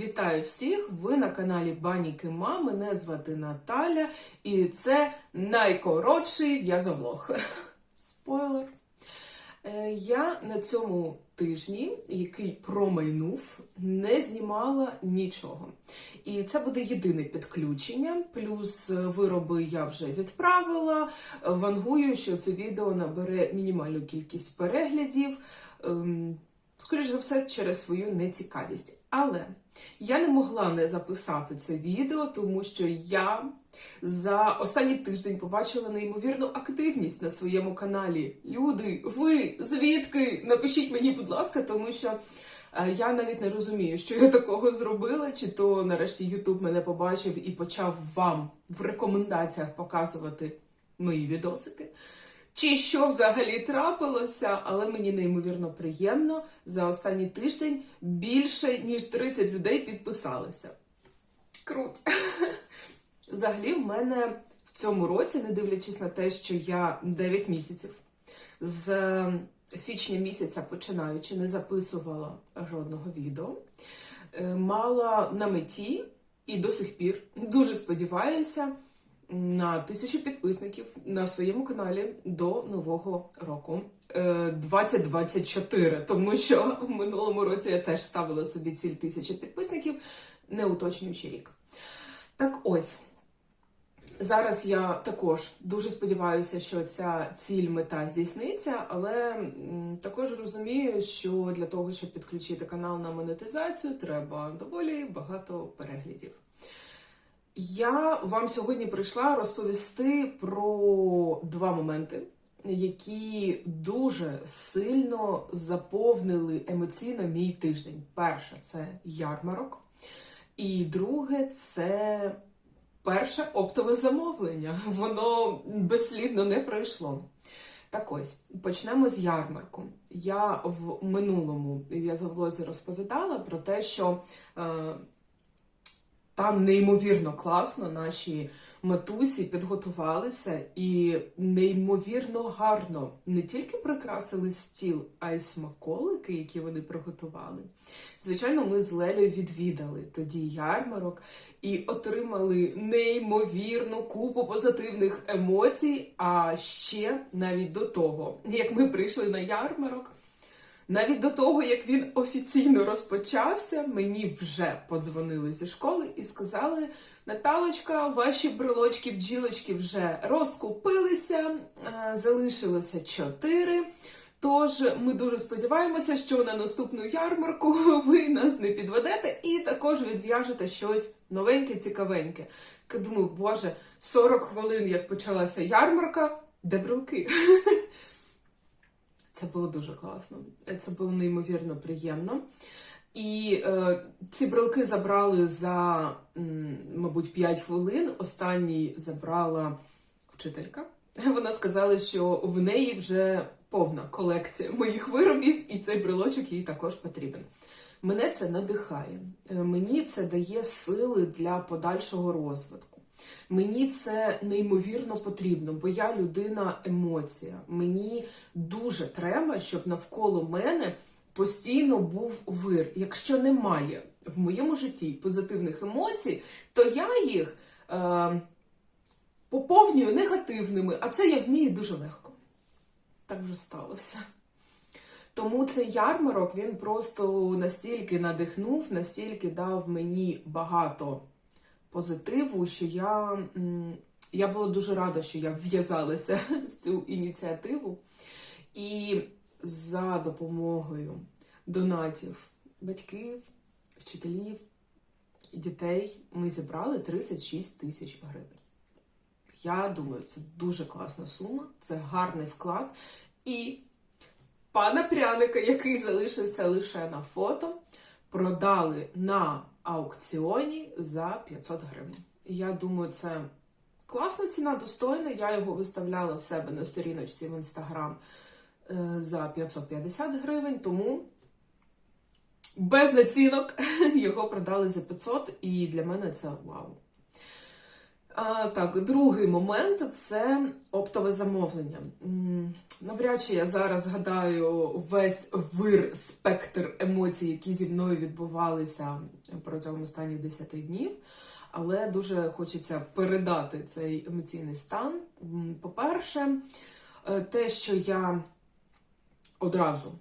Вітаю всіх! Ви на каналі Бані Кима. Мене звати Наталя, і це найкоротший в'язоблог. Спойлер. Е, Я на цьому тижні, який промайнув, не знімала нічого. І це буде єдине підключення. Плюс вироби я вже відправила. Вангую, що це відео набере мінімальну кількість переглядів. Ем, Скоріш за все, через свою нецікавість. Але я не могла не записати це відео, тому що я за останній тиждень побачила неймовірну активність на своєму каналі. Люди, ви звідки? Напишіть мені, будь ласка, тому що е, я навіть не розумію, що я такого зробила, чи то нарешті Ютуб мене побачив і почав вам в рекомендаціях показувати мої відосики. Чи що взагалі трапилося, але мені неймовірно приємно. За останній тиждень більше ніж 30 людей підписалися. Круто. Взагалі, в мене в цьому році, не дивлячись на те, що я 9 місяців з січня місяця починаючи, не записувала жодного відео, е, мала на меті і до сих пір дуже сподіваюся на тисячу підписників на своєму каналі до нового року. е, 2024, тому що в минулому році я теж ставила собі ціль тисячі підписників, не уточнюючи рік. Так ось. Зараз я також дуже сподіваюся, що ця ціль мета здійсниться, але також розумію, що для того, щоб підключити канал на монетизацію, треба доволі багато переглядів. Я вам сьогодні прийшла розповісти про два моменти, які дуже сильно заповнили емоційно мій тиждень. Перше це ярмарок, і друге це перше оптове замовлення. Воно безслідно не пройшло. Так ось, почнемо з ярмарку. Я в минулому в'язовлозі розповідала про те, що е, там неймовірно класно наші матусі підготувалися і неймовірно гарно не тільки прикрасили стіл, а й смаколики, які вони приготували. Звичайно, ми з Лелею відвідали тоді ярмарок і отримали неймовірну купу позитивних емоцій. А ще навіть до того, як ми прийшли на ярмарок. Навіть до того, як він офіційно розпочався, мені вже подзвонили зі школи і сказали: Наталочка, ваші брелочки, бджілочки вже розкупилися, е, залишилося чотири. Тож ми дуже сподіваємося, що на наступну ярмарку ви нас не підведете і також відв'яжете щось новеньке, цікавеньке. Думаю, боже, 40 хвилин, як почалася ярмарка, де брелки? Це було дуже класно. Це було неймовірно приємно. І е, ці брелки забрали за, мабуть, 5 хвилин. Останній забрала вчителька. Вона сказала, що в неї вже повна колекція моїх виробів, і цей брелочок їй також потрібен. Мене це надихає. Е, Мені це дає сили для подальшого розвитку. Мені це неймовірно потрібно, бо я людина емоція. Мені дуже треба, щоб навколо мене постійно був вир. Якщо немає в моєму житті позитивних емоцій, то я їх е, поповнюю негативними, а це я вмію дуже легко. Так вже сталося. Тому цей ярмарок він просто настільки надихнув, настільки дав мені багато позитиву, що я, я була дуже рада, що я в'язалася в цю ініціативу. І за допомогою донатів батьків, вчителів і дітей ми зібрали 36 тисяч гривень. Я думаю, це дуже класна сума, це гарний вклад. І пана пряника, який залишився лише на фото, продали на аукціоні за 500 гривень. Я думаю, це класна ціна, достойна. Я його виставляла в себе на сторіночці в інстаграм е, за 550 гривень, тому без націнок його продали за 500, і для мене це вау. А, так, другий момент це оптове замовлення. Навряд чи я зараз згадаю весь вир спектр емоцій, які зі мною відбувалися протягом останніх 10 днів. Але дуже хочеться передати цей емоційний стан. По-перше, е, те, що я одразу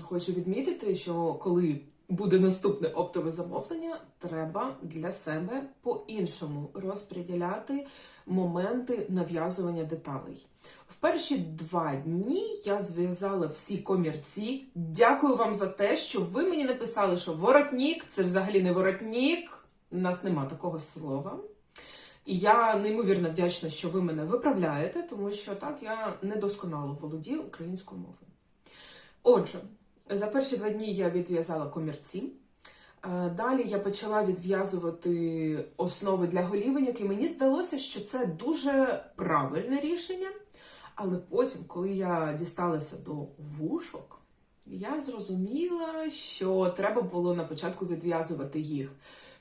хочу відмітити, що коли буде наступне оптове замовлення, треба для себе по-іншому розподіляти моменти нав'язування деталей. В перші два дні я зв'язала всі комірці. Дякую вам за те, що ви мені написали, що воротнік це взагалі не воротнік. У нас нема такого слова. І я неймовірно вдячна, що ви мене виправляєте, тому що так я недосконало володію українською мовою. Отже, за перші два дні я відв'язала комірці. Е, Далі я почала відв'язувати основи для голівеньок, і мені здалося, що це дуже правильне рішення. Але потім, коли я дісталася до вушок, я зрозуміла, що треба було на початку відв'язувати їх.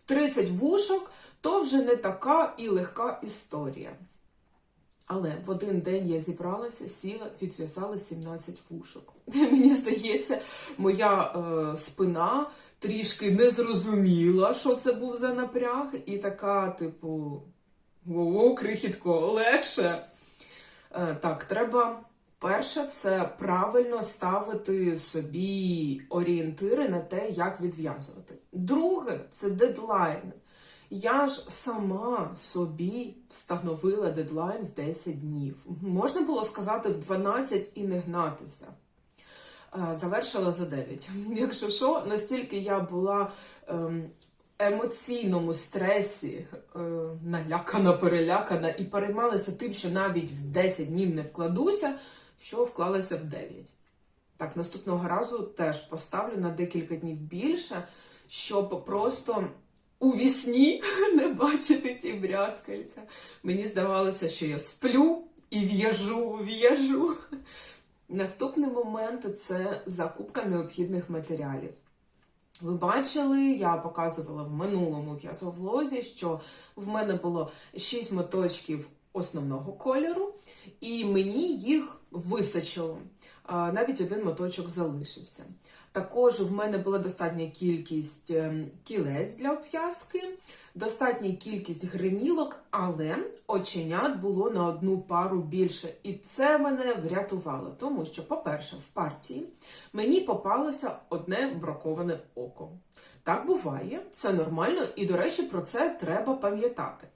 30 вушок то вже не така і легка історія. Але в один день я зібралася, сіла, відв'язала 17 вушок. Мені здається, моя е, спина трішки не зрозуміла, що це був за напряг, і така, типу, воу, крихітко, легше. Е, так, треба. Перше, це правильно ставити собі орієнтири на те, як відв'язувати. Друге, це дедлайн. Я ж сама собі встановила дедлайн в 10 днів. Можна було сказати в 12 і не гнатися. Е, Завершила за 9. Якщо що, настільки я була ем, емоційному стресі, е, налякана, перелякана і переймалася тим, що навіть в 10 днів не вкладуся, що вклалася в 9. Так, наступного разу теж поставлю на декілька днів більше, щоб просто у вісні не бачити ті брязкальця. Мені здавалося, що я сплю і в'яжу, в'яжу. Наступний момент це закупка необхідних матеріалів. Ви бачили, я показувала в минулому в'язовлозі, що в мене було 6 моточків основного кольору, і мені їх вистачило. Навіть один моточок залишився. Також в мене була достатня кількість ем, кілець для обв'язки, достатня кількість гримілок, але оченят було на одну пару більше. І це мене врятувало, тому що, по-перше, в партії мені попалося одне браковане око. Так буває, це нормально, і, до речі, про це треба пам'ятати.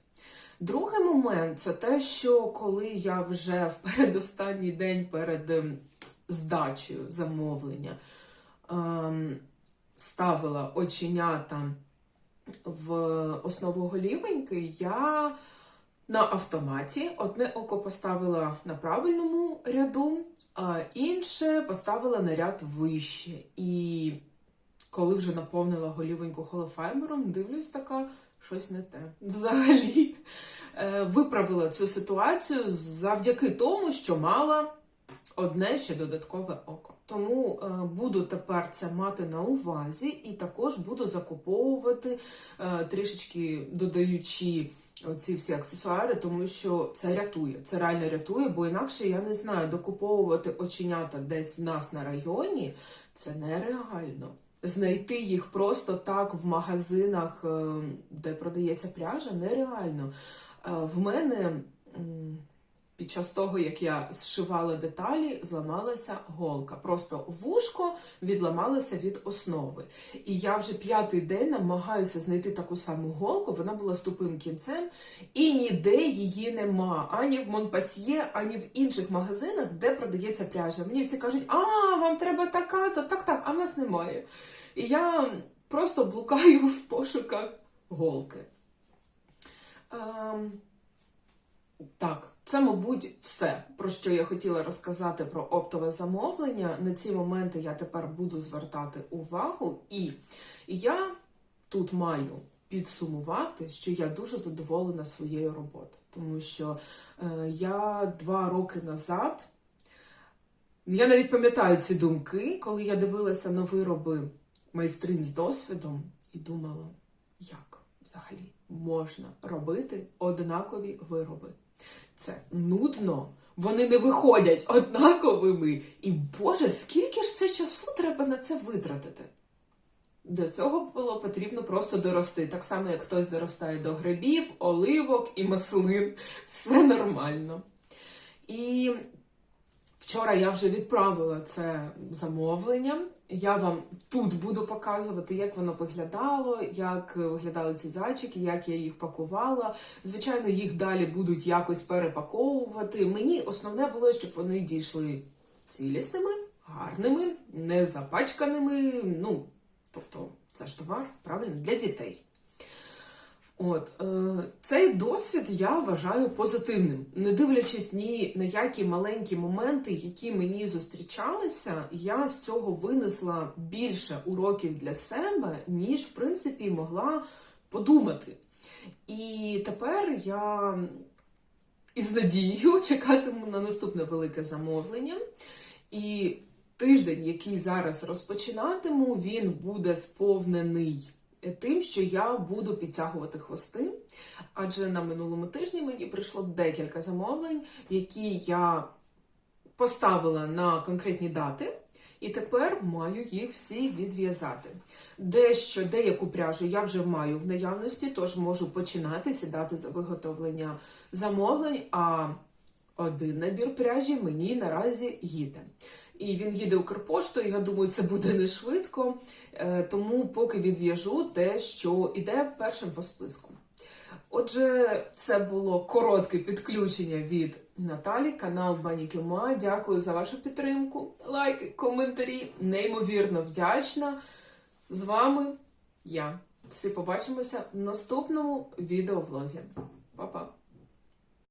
Другий момент це те, що коли я вже в передостанній день перед ем, здачею замовлення ем, ставила оченята в основу голівеньки, я на автоматі одне око поставила на правильному ряду, а інше поставила на ряд вище. І коли вже наповнила голівеньку холофаймером, дивлюсь така. Щось не те. Взагалі Е, виправила цю ситуацію завдяки тому, що мала одне ще додаткове око. Тому е, буду тепер це мати на увазі, і також буду закуповувати е, трішечки додаючи ці всі аксесуари, тому що це рятує. Це реально рятує, бо інакше я не знаю, докуповувати оченята десь в нас на районі це нереально. Знайти їх просто так в магазинах, е, де продається пряжа, нереально. В мене під час того, як я зшивала деталі, зламалася голка. Просто вушко відламалося від основи. І я вже п'ятий день намагаюся знайти таку саму голку. Вона була з тупим кінцем, і ніде її нема. Ані в Монпасьє, ані в інших магазинах, де продається пряжа. Мені всі кажуть, а вам треба така, то так, так, а в нас немає. І я просто блукаю в пошуках голки. Ем, так, це, мабуть, все, про що я хотіла розказати про оптове замовлення. На ці моменти я тепер буду звертати увагу, і я тут маю підсумувати, що я дуже задоволена своєю роботою, тому що е, я два роки назад. Я навіть пам'ятаю ці думки, коли я дивилася на вироби майстринь з досвідом і думала, як взагалі можна робити однакові вироби. Це нудно, вони не виходять однаковими. І Боже, скільки ж це часу треба на це витратити? До цього було потрібно просто дорости. Так само, як хтось доростає до грибів, оливок і маслин. Все нормально. І вчора я вже відправила це замовлення. Я вам тут буду показувати, як воно виглядало, як виглядали ці зайчики, як я їх пакувала. Звичайно, їх далі будуть якось перепаковувати. Мені основне було, щоб вони дійшли цілісними, гарними, не запачканими. Ну, тобто, це ж товар, правильно, для дітей. От е, цей досвід я вважаю позитивним, не дивлячись ні на які маленькі моменти, які мені зустрічалися, я з цього винесла більше уроків для себе, ніж в принципі могла подумати. І тепер я із надією чекатиму на наступне велике замовлення. І тиждень, який зараз розпочинатиму, він буде сповнений тим, що я буду підтягувати хвости. Адже на минулому тижні мені прийшло декілька замовлень, які я поставила на конкретні дати, і тепер маю їх всі відв'язати. Дещо, деяку пряжу я вже маю в наявності, тож можу починати сідати за виготовлення замовлень. А один набір пряжі мені наразі їде. І він їде Укрпоштою, я думаю, це буде не швидко, Е, тому поки відв'яжу те, що іде першим по списку. Отже, це було коротке підключення від Наталі, канал Банікіма. Дякую за вашу підтримку. Лайки, коментарі. Неймовірно вдячна. З вами я. Всі побачимося в наступному відеовлозі. Па-па!